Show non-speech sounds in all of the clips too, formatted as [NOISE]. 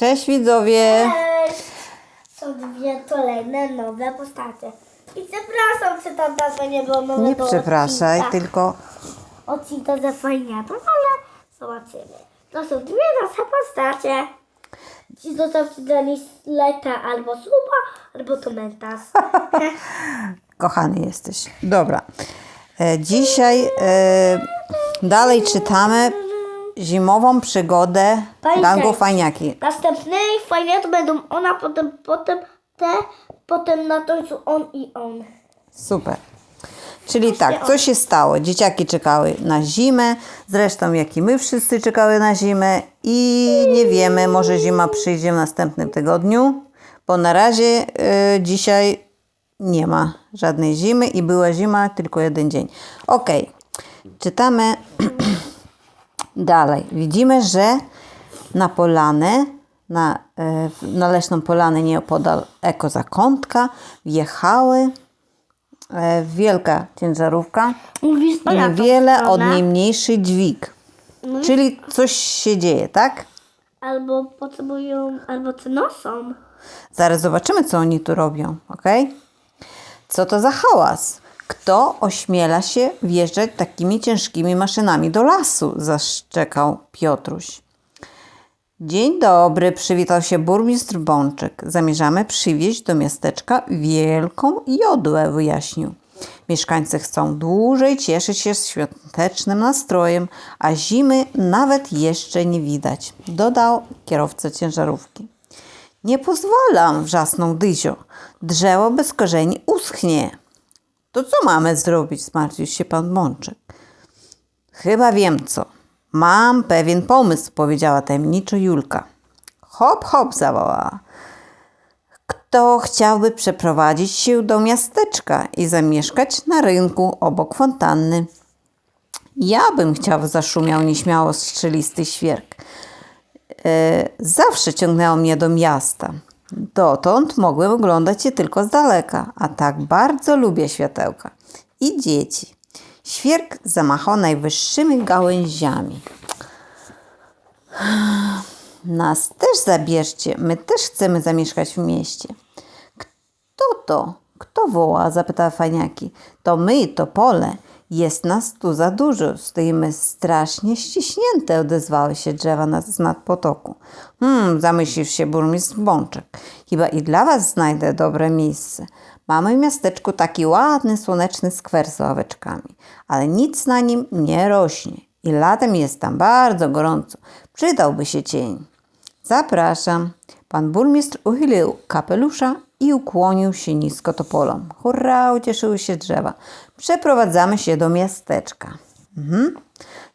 Cześć widzowie! Cześć! Są dwie kolejne nowe postacie. I przepraszam, czy tam dawno nie było nowego Nie przepraszaj, odcinka. tylko Odcinka ze fajniatem, ale zobaczymy. To są dwie nasze postacie. Ci zostawcie dla nich lajka albo suba, albo komentarz. [LAUGHS] kochany jesteś. Dobra. E, Dzisiaj e, dalej czytamy zimową przygodę Fajniaki. gangu fajniaki. Następne fajnie to będą ona, potem, potem te, potem na końcu on i on. Super. Czyli tak, co się stało? Dzieciaki czekały na zimę, zresztą jak i my wszyscy czekały na zimę i nie wiemy, może zima przyjdzie w następnym tygodniu, bo na razie y, dzisiaj nie ma żadnej zimy i była zima tylko jeden dzień. Ok, czytamy [CLEARS THROAT] dalej. Widzimy, że na polanę, na, y, na leśną polanę nieopodal ekozakątka wjechały e, wielka ciężarówka Mówisz i niewiele od niej mniejszy dźwig. Czyli coś się dzieje, tak? Albo potrzebują, albo co noszą. Zaraz zobaczymy, co oni tu robią, ok? Co to za hałas? Kto ośmiela się wjeżdżać takimi ciężkimi maszynami do lasu? Zaszczekał Piotruś. Dzień dobry, przywitał się burmistrz Bączek. Zamierzamy przywieźć do miasteczka wielką jodłę, wyjaśnił. Mieszkańcy chcą dłużej cieszyć się świątecznym nastrojem, a zimy nawet jeszcze nie widać, dodał kierowca ciężarówki. Nie pozwalam, wrzasnął Dyzio. Drzewo bez korzeni uschnie. To co mamy zrobić? Zmartwił się pan Bączek. Chyba wiem co. Mam pewien pomysł, powiedziała tajemniczo Julka. Hop, hop, zawołała. Kto chciałby przeprowadzić się do miasteczka i zamieszkać na rynku obok fontanny? Ja bym chciał, zaszumiał nieśmiało strzelisty świerk. E, zawsze ciągnęło mnie do miasta. Dotąd mogłem oglądać je tylko z daleka, a tak bardzo lubię światełka. I dzieci. Świerk zamachał najwyższymi gałęziami. Nas też zabierzcie, my też chcemy zamieszkać w mieście. Kto to? Kto woła? zapytała faniaki. To my, to pole. Jest nas tu za dużo. Stoimy strasznie ściśnięte, odezwały się drzewa na, z nad potoku. Hmm, zamyślił się burmistrz Bączek. Chyba i dla was znajdę dobre miejsce. Mamy w miasteczku taki ładny, słoneczny skwer z ławeczkami, ale nic na nim nie rośnie. I latem jest tam bardzo gorąco. Przydałby się cień. Zapraszam. Pan burmistrz uchylił kapelusza i ukłonił się nisko topolom. Hurra, ucieszyły się drzewa. Przeprowadzamy się do miasteczka. Mhm.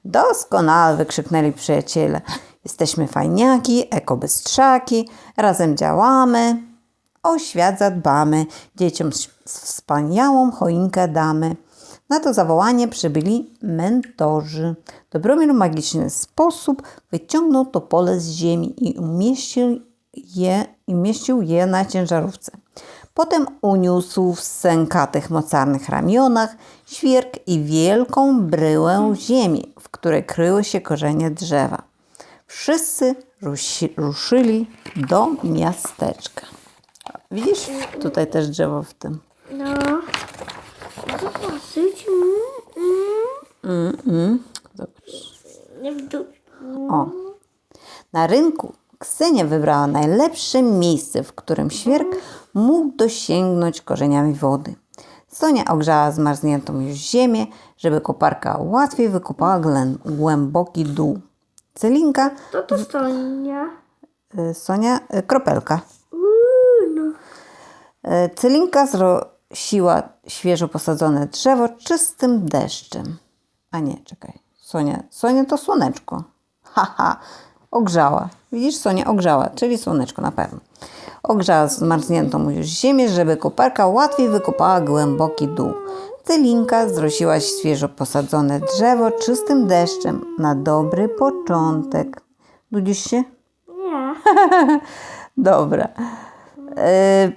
Doskonale, wykrzyknęli przyjaciele. Jesteśmy fajniaki, ekobystrzaki, razem działamy, o świat zadbamy, dzieciom wspaniałą choinkę damy. Na to zawołanie przybyli mentorzy. Dobromir w magiczny sposób wyciągnął to pole z ziemi i umieścił je, i umieścił je na ciężarówce. Potem uniósł w sękatych mocarnych ramionach świerk i wielką bryłę ziemi, w której kryły się korzenie drzewa. Wszyscy rusi, ruszyli do miasteczka. Widzisz? Tutaj też drzewo w tym. No. Zobaczyć. Mm, mm. Mm, Zobacz. W dół. O. Na rynku Ksenia wybrała najlepsze miejsce, w którym świerk mógł dosięgnąć korzeniami wody. Sonia ogrzała zmarzniętą już ziemię, żeby koparka łatwiej wykopała głęboki dół. Celinka, To to Sonia. y, Sonia, y, kropelka. Uuu, no. E, Celinka zrosiła świeżo posadzone drzewo czystym deszczem. A nie, czekaj. Sonia, Sonia to słoneczko. Haha, ogrzała. Widzisz, Sonia ogrzała, czyli słoneczko na pewno. Ogrzała zmarzniętą już ziemię, żeby koparka łatwiej wykopała głęboki dół. Celinka zrosiła świeżo posadzone drzewo czystym deszczem na dobry początek. Nudzisz się? Nie. [LAUGHS] Dobra. E,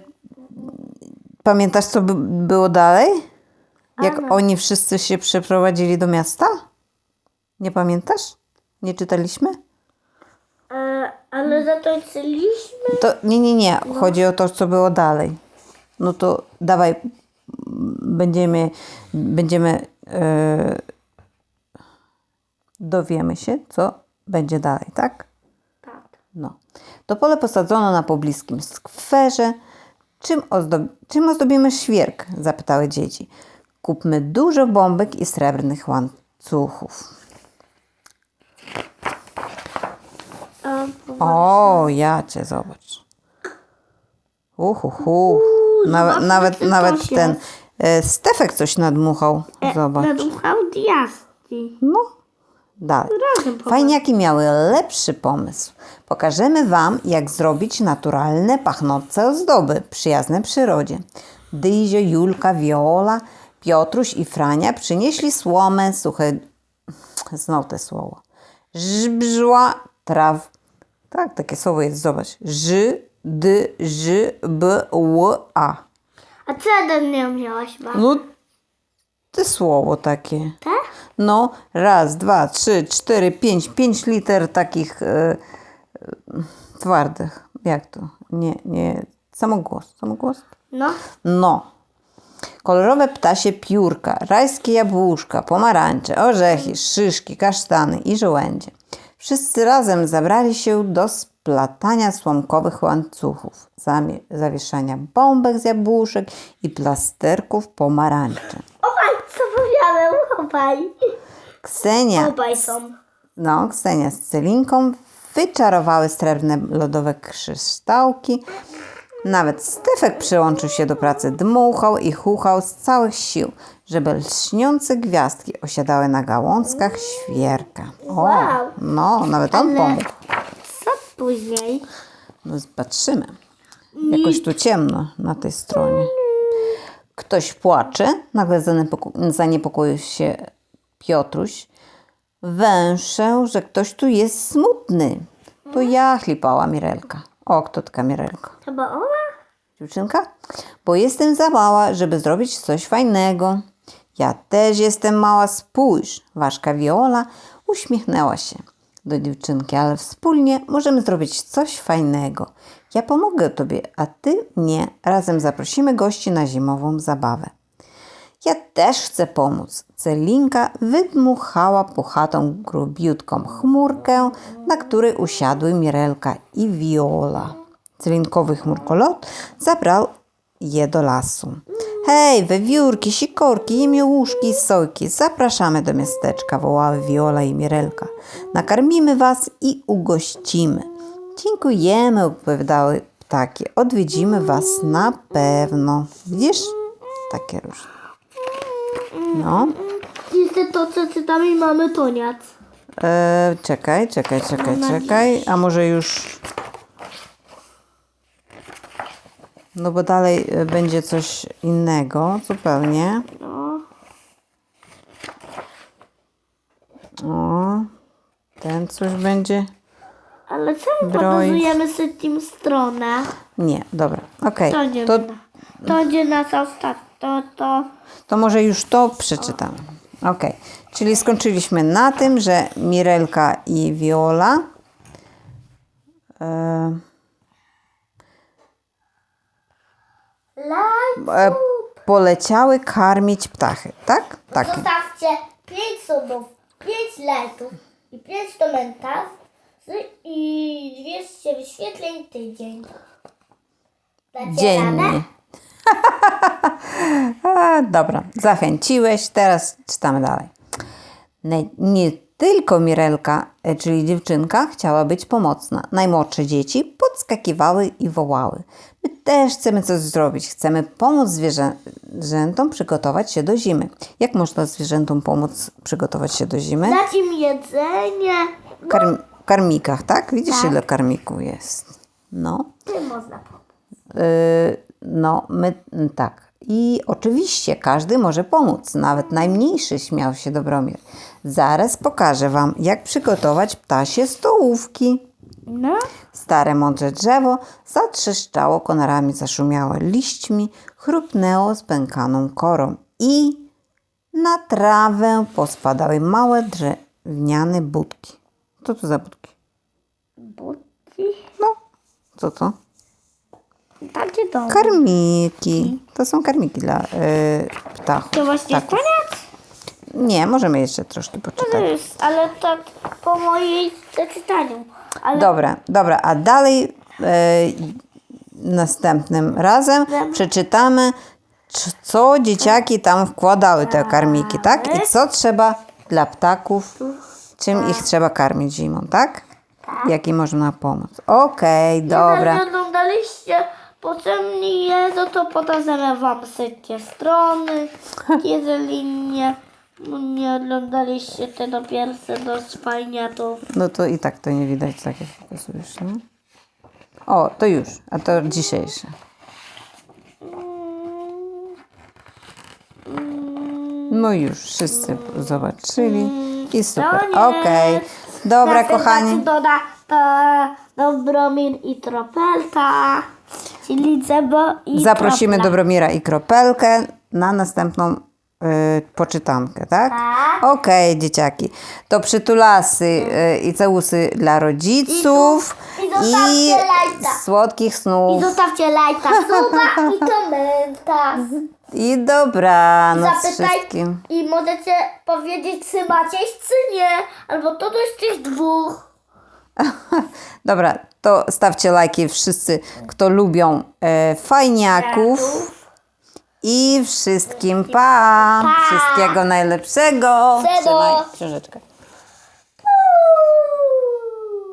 pamiętasz, co by było dalej? Jak oni wszyscy się przeprowadzili do miasta? Nie pamiętasz? Nie czytaliśmy? Ale zatańczyliśmy. To nie, nie, nie. Chodzi o to, co było dalej. No to dawaj, będziemy, będziemy, e, dowiemy się, co będzie dalej, tak? Tak. No. To pole posadzono na pobliskim skwerze. Czym, ozdob czym ozdobimy świerk? Zapytały dzieci. Kupmy dużo bombek i srebrnych łańcuchów. O, ja cię zobacz. Uhuhu. Nawet, nawet, to nawet się- ten e, Stefek coś nadmuchał. Zobacz. Nadmuchał diaski. No, dalej. Razem. Fajniaki miały lepszy pomysł. Pokażemy Wam, jak zrobić naturalne, pachnące ozdoby, przyjazne przyrodzie. Dyzio, Julka, Viola, Piotruś i Frania przynieśli słomę, suche... Znowu te słowo. Żbrzła, traw... Tak, takie słowo jest, zobacz. Ż, d, ż, b, ł, a. A co jeden nie miałaś, ma? No, te słowo takie. Te? No, raz, dwa, trzy, cztery, pięć, pięć liter takich e, e, twardych. Jak to? Nie, nie. Samogłos. Samogłos? No. No. Kolorowe ptasie piórka, rajskie jabłuszka, pomarańcze, orzechy, szyszki, kasztany i żołędzie. Wszyscy razem zabrali się do splatania słomkowych łańcuchów, zawieszania bombek z jabłuszek i plasterków pomarańczy. Obaj, co powiedziałem, obaj. Ksenia Obaj są. No, Ksenia z Celinką wyczarowały srebrne lodowe kryształki. Nawet Stefek przyłączył się do pracy, dmuchał i chuchał z całych sił, żeby lśniące gwiazdki osiadały na gałązkach świerka. O, Wow. no, nawet on pomógł. Co później? No, patrzymy. Jakoś tu ciemno na tej stronie. Ktoś płacze, nagle zaniepokoił się Piotruś. Węszę, że ktoś tu jest smutny. To ja, chlipała Mirelka. O, kto taka Mirelka? Chyba ona? Dziewczynka? Bo jestem za mała, żeby zrobić coś fajnego. Ja też jestem mała, spójrz. Ważka Viola uśmiechnęła się do dziewczynki, ale wspólnie możemy zrobić coś fajnego. Ja pomogę tobie, a ty mnie. Razem zaprosimy gości na zimową zabawę. Ja też chcę pomóc. Celinka wydmuchała puchatą, grubiutką chmurkę, na której usiadły Mirelka i Viola. Celinkowy chmurkolot zabrał je do lasu. Hej, wewiórki, sikorki, jemiołuszki i sojki, zapraszamy do miasteczka, wołały Viola i Mirelka. Nakarmimy was i ugościmy. Dziękujemy, odpowiadały ptaki. Odwiedzimy was na pewno. Widzisz? Takie różne. No. Niestety to, co czytamy, mamy toniac. E, czekaj, czekaj, czekaj, czekaj. A może już. No bo dalej e, będzie coś innego zupełnie. No. O, ten coś będzie. Ale czemu Droid. pokazujemy sobie tym stronę? Nie, dobra, okej. To nie To, to, będzie nas ostatnio. To, to. to może już to przeczytam. Okej, czyli skończyliśmy na tym, że Mirelka i Viola. E, poleciały karmić ptachy, tak? Tak. Zostawcie 5 subów, 5 lajków i 5 komentarzy i 200 wyświetleń tydzień. Dacie Dziennie. radę? [LAUGHS] A, dobra, zachęciłeś, teraz czytamy dalej. Nie, nie tylko Mirelka, e, czyli dziewczynka, chciała być pomocna. Najmłodsze dzieci podskakiwały i wołały. My też chcemy coś zrobić, chcemy pomóc zwierzę- zwierzętom przygotować się do zimy. Jak można zwierzętom pomóc przygotować się do zimy? Dać im jedzenie. Karm, karmikach, tak? Widzisz, Tak. ile karmików jest? No. Tym można pomóc. Yy, no, my mm, tak. I oczywiście każdy może pomóc, nawet najmniejszy śmiał się Dobromir. Zaraz pokażę Wam, jak przygotować ptasie stołówki. No. Stare mądre drzewo zatrzeszczało konarami, zaszumiało liśćmi, chrupnęło spękaną korą i na trawę pospadały małe drewniane budki. Co to za budki? Budki. No, co to? Takie domy. Karmiki. To są karmiki dla y, ptachów. To właśnie jest ptaków. koniec? Nie, możemy jeszcze troszkę To poczytać. jest, ale tak po mojej przeczytaniu. Ale Dobra, dobra, a dalej e, następnym razem przeczytamy, c- co dzieciaki tam wkładały te karmiki, tak? I co trzeba dla ptaków, czym ich trzeba karmić zimą, tak? Jaki można pomóc. Okej, dobra. Jak oglądaliście potem nie jedzą, to pokażemy wam wszystkie strony. Jeżeli nie, nie oglądaliście tego pierwsze dość fajnie, to No to i tak to nie widać, tak jak pokazujesz, nie? O, to już, a to dzisiejsze. No już, wszyscy zobaczyli i super. koniec. Okej, dobra Następna kochani. doda to Dobromir i Tropelka, czyli Zebo i Zaprosimy Kropla. Dobromira i Kropelkę na następną y, poczytankę, tak? Tak. Okej, dzieciaki. To przytulasy y, i całusy dla rodziców I zostawcie lajka. słodkich I snów. zostawcie lajka, suba i komentarz. I dobranoc Zapytaj wszystkim. i możecie powiedzieć, czy macie czy nie. Albo to z tych dwóch. [LAUGHS] Dobra, to stawcie lajki wszyscy, kto lubią e, fajniaków. I wszystkim pa! Wszystkiego najlepszego. Trzymaj książeczkę.